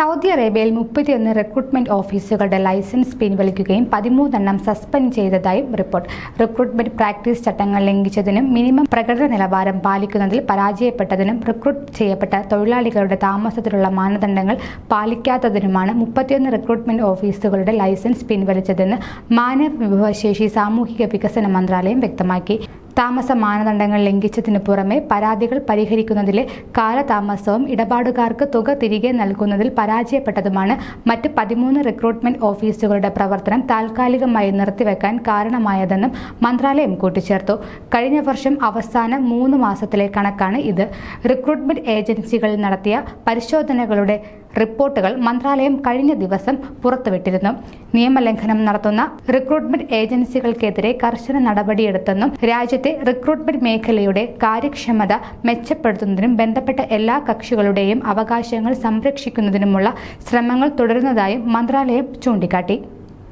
Saudi അറേബ്യയിൽ മുപ്പത്തിയൊന്ന് recruitment ഓഫീസുകളുടെ ലൈസൻസ് പിൻവലിക്കുകയും പതിമൂന്നെണ്ണം സസ്പെൻഡ് ചെയ്തതായും റിപ്പോർട്ട് റിക്രൂട്ട്മെന്റ് പ്രാക്ടീസ് ചട്ടങ്ങൾ ലംഘിച്ചതിനും മിനിമം പ്രകടന നിലവാരം പാലിക്കുന്നതിൽ പരാജയപ്പെട്ടതിനും റിക്രൂട്ട് ചെയ്യപ്പെട്ട തൊഴിലാളികളുടെ താമസത്തിലുള്ള മാനദണ്ഡങ്ങൾ പാലിക്കാത്തതിനുമാണ് മുപ്പത്തിയൊന്ന് റിക്രൂട്ട്മെന്റ് ഓഫീസുകളുടെ ലൈസൻസ് പിൻവലിച്ചതെന്ന് മാനവ വിഭവശേഷി സാമൂഹിക വികസന മന്ത്രാലയം വ്യക്തമാക്കി. താമസ മാനദണ്ഡങ്ങൾ ലംഘിച്ചതിന് പുറമെ പരാതികൾ പരിഹരിക്കുന്നതിലെ കാലതാമസവും ഇടപാടുകാർക്ക് തുക തിരികെ നൽകുന്നതിൽ പരാജയപ്പെട്ടതുമാണ് മറ്റ് പതിമൂന്ന് റിക്രൂട്ട്മെന്റ് ഓഫീസുകളുടെ പ്രവർത്തനം താൽക്കാലികമായി നിർത്തിവെക്കാൻ കാരണമായതെന്നും മന്ത്രാലയം കൂട്ടിച്ചേർത്തു. കഴിഞ്ഞ വർഷം അവസാന മൂന്ന് മാസത്തിലെ കണക്കാണ് ഇത്. റിക്രൂട്ട്മെന്റ് ഏജൻസികൾ നടത്തിയ പരിശോധനകളുടെ റിപ്പോർട്ടുകൾ മന്ത്രാലയം കഴിഞ്ഞ ദിവസം പുറത്തുവിട്ടിരുന്നു. നിയമലംഘനം നടത്തുന്ന റിക്രൂട്ട്മെന്റ് ഏജൻസികൾക്കെതിരെ കർശന നടപടിയെടുത്തെന്നും രാജ്യത്തെ റിക്രൂട്ട്മെന്റ് മേഖലയുടെ കാര്യക്ഷമത മെച്ചപ്പെടുത്തുന്നതിനും ബന്ധപ്പെട്ട എല്ലാ കക്ഷികളുടെയും അവകാശങ്ങൾ സംരക്ഷിക്കുന്നതിനുമുള്ള ശ്രമങ്ങൾ തുടരുന്നതായും മന്ത്രാലയം ചൂണ്ടിക്കാട്ടി.